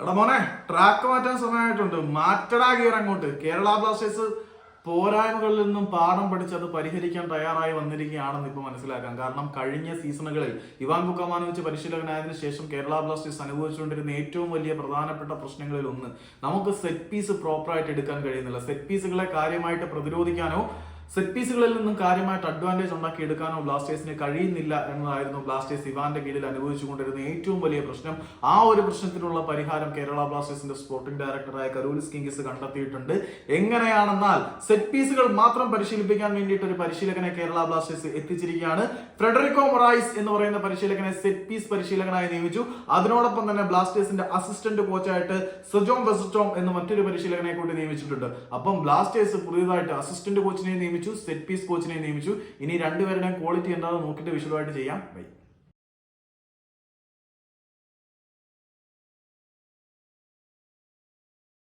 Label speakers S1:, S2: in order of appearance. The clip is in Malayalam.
S1: എടാ മോനെ ട്രാക്ക് മാറ്റാൻ സമയമായിട്ടുണ്ട്. മാറ്റടാ ഗിയർ അങ്ങോട്ട്. കേരള ബ്ലാസ്റ്റേഴ്സ് പോരായ്മകളിൽ നിന്നും പാഠം പഠിച്ച് അത് പരിഹരിക്കാൻ തയ്യാറായി വന്നിരിക്കുകയാണെന്ന് ഇപ്പൊ മനസ്സിലാക്കാം. കാരണം കഴിഞ്ഞ സീസണുകളിൽ ഇവാൻ ബുക്കമാനോവിച്ച് പരിശീലകനായതിനു ശേഷം കേരള ബ്ലാസ്റ്റേഴ്സ് അനുഭവിച്ചുകൊണ്ടിരുന്ന ഏറ്റവും വലിയ പ്രധാനപ്പെട്ട പ്രശ്നങ്ങളിൽ ഒന്ന് നമുക്ക് സെറ്റ് പീസ് പ്രോപ്പറായിട്ട് എടുക്കാൻ കഴിയുന്നില്ല. സെറ്റ് പീസുകളെ കാര്യമായിട്ട് പ്രതിരോധിക്കാനോ സെറ്റ് പീസുകളിൽ നിന്നും കാര്യമായിട്ട് അഡ്വാന്റേജ് ഉണ്ടാക്കിയെടുക്കാനോ ബ്ലാസ്റ്റേഴ്സിന് കഴിയുന്നില്ല എന്നതായിരുന്നു ബ്ലാസ്റ്റേഴ്സ് ഇവാന്റെ കീഴിൽ അനുഭവിച്ചുകൊണ്ടിരുന്ന ഏറ്റവും വലിയ പ്രശ്നം. ആ ഒരു പ്രശ്നത്തിനുള്ള പരിഹാരം കേരള ബ്ലാസ്റ്റേഴ്സിന്റെ സ്പോർട്ടിംഗ് ഡയറക്ടറായ കരൂലിസ് കിങ്സ് കണ്ടെത്തിയിട്ടുണ്ട്. എങ്ങനെയാണെന്നാൽ സെറ്റ് പീസുകൾ മാത്രം പരിശീലിപ്പിക്കാൻ വേണ്ടിയിട്ട് ഒരു പരിശീലകനെ കേരള ബ്ലാസ്റ്റേഴ്സ് എത്തിച്ചിരിക്കുകയാണ്. ഫ്രെഡറിക്കോ മൊറൈസ് എന്ന് പറയുന്ന പരിശീലകനെ സെറ്റ് പീസ് പരിശീലകനായി നിയമിച്ചു. അതിനോടൊപ്പം തന്നെ ബ്ലാസ്റ്റേഴ്സിന്റെ അസിസ്റ്റന്റ് കോച്ചായിട്ട് സജോം ബസ്റ്റോം എന്ന് മറ്റൊരു പരിശീലകനെ കൂടി നിയമിച്ചിട്ടുണ്ട്. അപ്പം ബ്ലാസ്റ്റേഴ്സ് പുതിയതായിട്ട് അസിസ്റ്റന്റ് കോച്ചിനെ നിയമിച്ചു സെറ്റ് പീസ് കോച്ചിനെ നിയമിച്ചു. ഇനി രണ്ടുപേരുടെയും ക്വാളിറ്റി എന്താണെന്ന് നോക്കിയിട്ട് വിശദമായിട്ട് ചെയ്യാം. ബൈ